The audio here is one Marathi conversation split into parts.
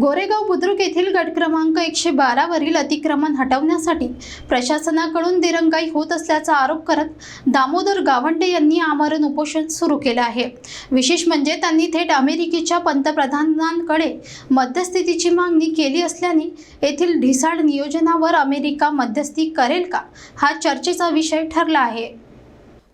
गोरेगाव बुद्रुक येथील गट क्रमांक एकशे बारावरील अतिक्रमण हटवण्यासाठी प्रशासनाकडून दिरंगाई होत असल्याचा आरोप करत दामोदर गावंडे यांनी आमरण उपोषण सुरू केलं आहे. विशेष म्हणजे त्यांनी थेट अमेरिकेच्या पंतप्रधानांकडे मध्यस्थितीची मागणी केली असल्याने येथील ढिसाळ नियोजनावर अमेरिका मध्यस्थी करेल का हा चर्चेचा विषय ठरला आहे.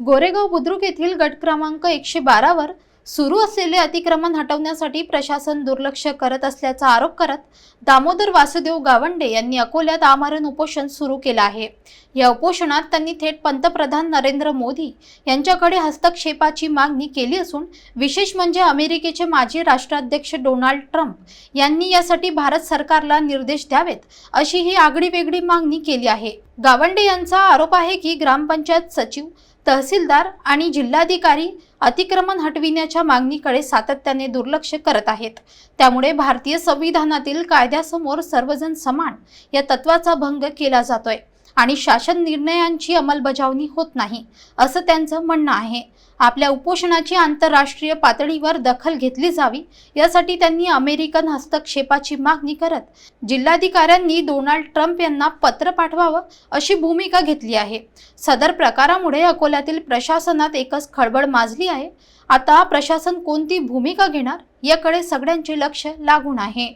गोरेगाव बुद्रुक येथील गट क्रमांक एकशे बारावर सुरू असलेले अतिक्रमण हटवण्यासाठी प्रशासन दुर्लक्ष करत असल्याचा आरोप करत दामोदर वासुदेव गावंडे यांनी अकोल्यात आमरण उपोषण सुरू केलं आहे. या उपोषणात त्यांनी थेट पंतप्रधान नरेंद्र मोदी यांच्याकडे हस्तक्षेपाची मागणी केली असून विशेष म्हणजे अमेरिकेचे माजी राष्ट्राध्यक्ष डोनाल्ड ट्रम्प यांनी यासाठी भारत सरकारला निर्देश द्यावेत अशी ही आगळी वेगळी मागणी केली आहे. गावंडे यांचा आरोप आहे की ग्रामपंचायत सचिव तहसीलदार आणि जिल्हाधिकारी अतिक्रमण हटविण्याच्या मागणीकडे सातत्याने दुर्लक्ष करत आहेत. त्यामुळे भारतीय संविधानातील कायद्यासमोर सर्वजण समान या तत्वाचा भंग केला जातोय. आणि शासन निर्णयांची अंमलबजावणी होत नाही असं त्यांचं म्हणणं आहे. आपल्या उपोषणाची आंतरराष्ट्रीय पातळीवर दखल घेतली जावी यासाठी त्यांनी अमेरिकन हस्तक्षेपाची मागणी करत जिल्हाधिकाऱ्यांनी डोनाल्ड ट्रम्प यांना पत्र पाठवावं अशी भूमिका घेतली आहे. सदर प्रकारामुळे अकोल्यातील प्रशासनात एकच खळबळ माजली आहे. आता प्रशासन कोणती भूमिका घेणार याकडे सगळ्यांचे लक्ष लागून आहे.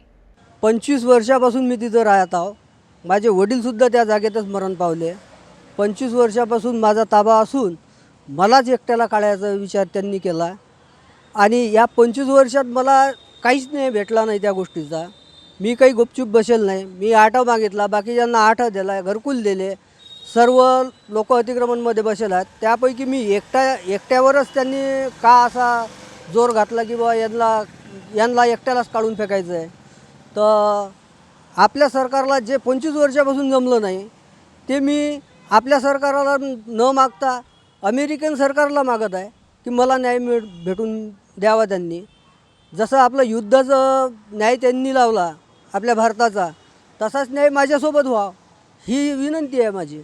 पंचवीस वर्षापासून मी तिथं राहत आहो. माझे वडीलसुद्धा त्या जागेतच मरण पावले. पंचवीस वर्षापासून माझा ताबा असून मलाच एकट्याला काढायचा विचार त्यांनी केला. आणि या पंचवीस वर्षात मला काहीच नाही भेटला नाही त्या गोष्टीचा. मी काही गुपचूप बसेल नाही. मी आठव मागितला बाकीच्यांना आठव दिला घरकुल दिले. सर्व लोक अतिक्रमणमध्ये बसेल आहेत त्यापैकी मी एकट्या एकट्यावरच त्यांनी का असा जोर घातला की बा यांना यांना एकट्यालाच काढून फेकायचं आहे तर आपल्या सरकारला जे पंचवीस वर्षापासून जमलं नाही ते मी आपल्या सरकारला न मागता अमेरिकन सरकारला मागत आहे की मला न्याय मिळ भेटून द्यावा त्यांनी. जसं आपलं युद्धाचं न्याय त्यांनी लावला आपल्या भारताचा तसाच न्याय माझ्यासोबत व्हा ही विनंती आहे माझी.